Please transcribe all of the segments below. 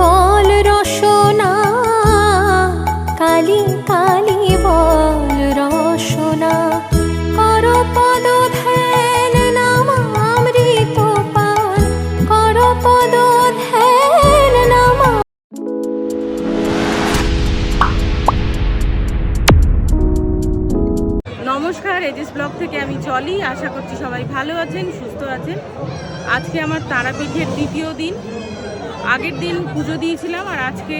বল রসনা, কালী কালী বল রসনা। কর পদ ধ্যান নামামৃত পান নমস্কার, এজিস ব্লগ থেকে আমি চলি। আশা করছি সবাই ভালো আছেন, সুস্থ আছেন। আজকে আমার তারাপীঠের দ্বিতীয় দিন। আগের দিন পুজো দিয়েছিলাম আর আজকে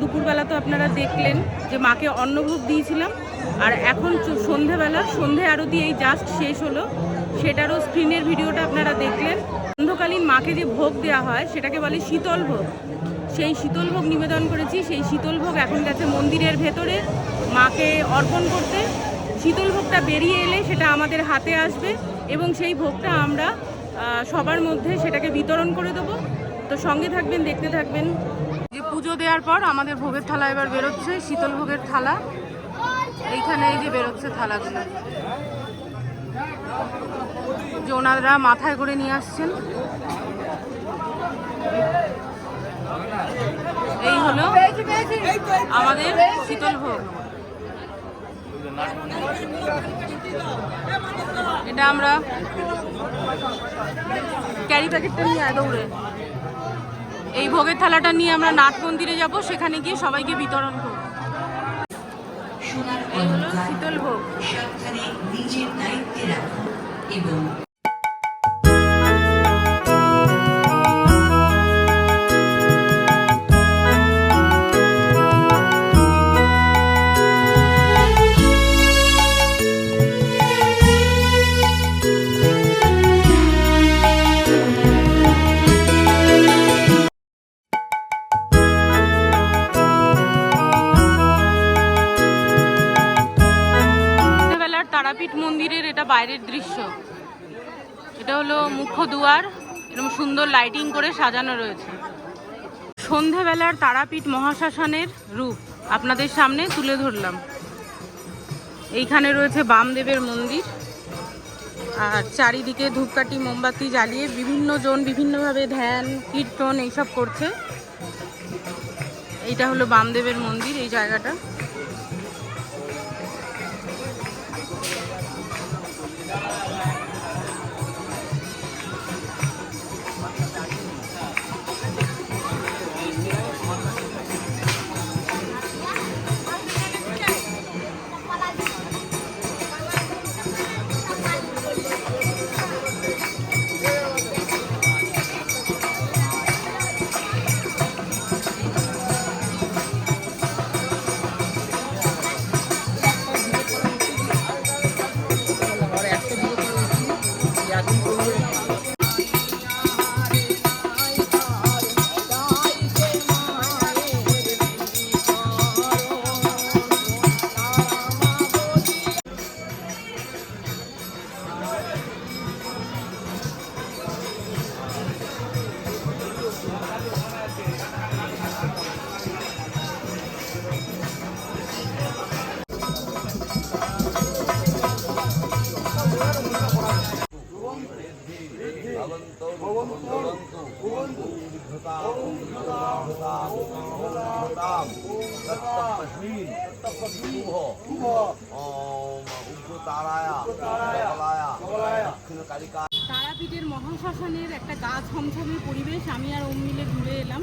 দুপুরবেলা তো আপনারা দেখলেন যে মাকে অন্নভোগ দিয়েছিলাম। আর এখন সন্ধেবেলা, সন্ধে আরতি এই জাস্ট শেষ হলো। সেটারও স্ক্রিনের ভিডিওটা আপনারা দেখলেন। সন্ধ্যকালীন মাকে যে ভোগ দেওয়া হয়, সেটাকে বলে শীতল ভোগ। সেই শীতল ভোগ নিবেদন করেছি। সেই শীতল ভোগ এখন গেছে মন্দিরের ভেতরে মাকে অর্পণ করতে। শীতল ভোগটা বেরিয়ে এলে সেটা আমাদের হাতে আসবে এবং সেই ভোগটা আমরা সবার মধ্যে সেটাকে বিতরণ করে দেবো। তো সঙ্গে থাকবেন, দেখতে থাকবেন। যে পুজো দেওয়ার পর আমাদের ভোগের থালা এবার বেরোচ্ছে, শীতল ভোগের থালা। এইখানে এই যে বেরোচ্ছে থালাগুলো। যে ওনারা মাথায় করে নিয়ে আসছেন। এই হলো আমাদের শীতল ভোগ। এটা আমরা ক্যারি প্যাকেটটা নিয়ে দৌড়ে। এই ভোগের থালাটা নিয়ে আমরা নাট মন্দিরে যাব সেখানে গিয়ে সবাইকে বিতরণ করব। হলো শীতল ভোগ। নিজের দায়িত্বে রাখুন এবং মন্দিরের এটা বাইরের দৃশ্য। এটা হলো মুখ্য দুয়ার এরকম সুন্দর লাইটিং করে সাজানো রয়েছে। সন্ধেবেলার তারাপীঠ মহাশ্মশানের রূপ আপনাদের সামনে তুলে ধরলাম। এইখানে রয়েছে বামদেবের মন্দির, আর চারিদিকে ধূপকাঠি, মোমবাতি জ্বালিয়ে বিভিন্ন জন বিভিন্নভাবে ধ্যান, কীর্তন এইসব করছে। এইটা হলো বামদেবের মন্দির, এই জায়গাটা। তারাপীঠের মহাশ্মশানের একটা গা ছমছমে পরিবেশ, আমি আর ওম মিলে ঘুরে এলাম।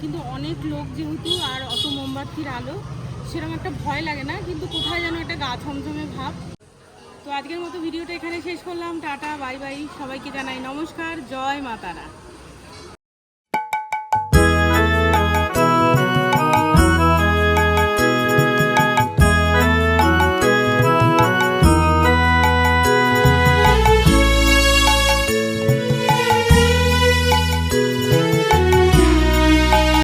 কিন্তু অনেক লোক যেহেতু আর অত মোমবাতির আলো, সেরকম একটা ভয় লাগে না, কিন্তু কোথায় যেন একটা গা ছমছমে ভাব। তো আজকের মতো ভিডিওটা এখানে শেষ করলাম। টাটা, বাই বাই, সবাইকে জানাই নমস্কার, জয় মা তারা।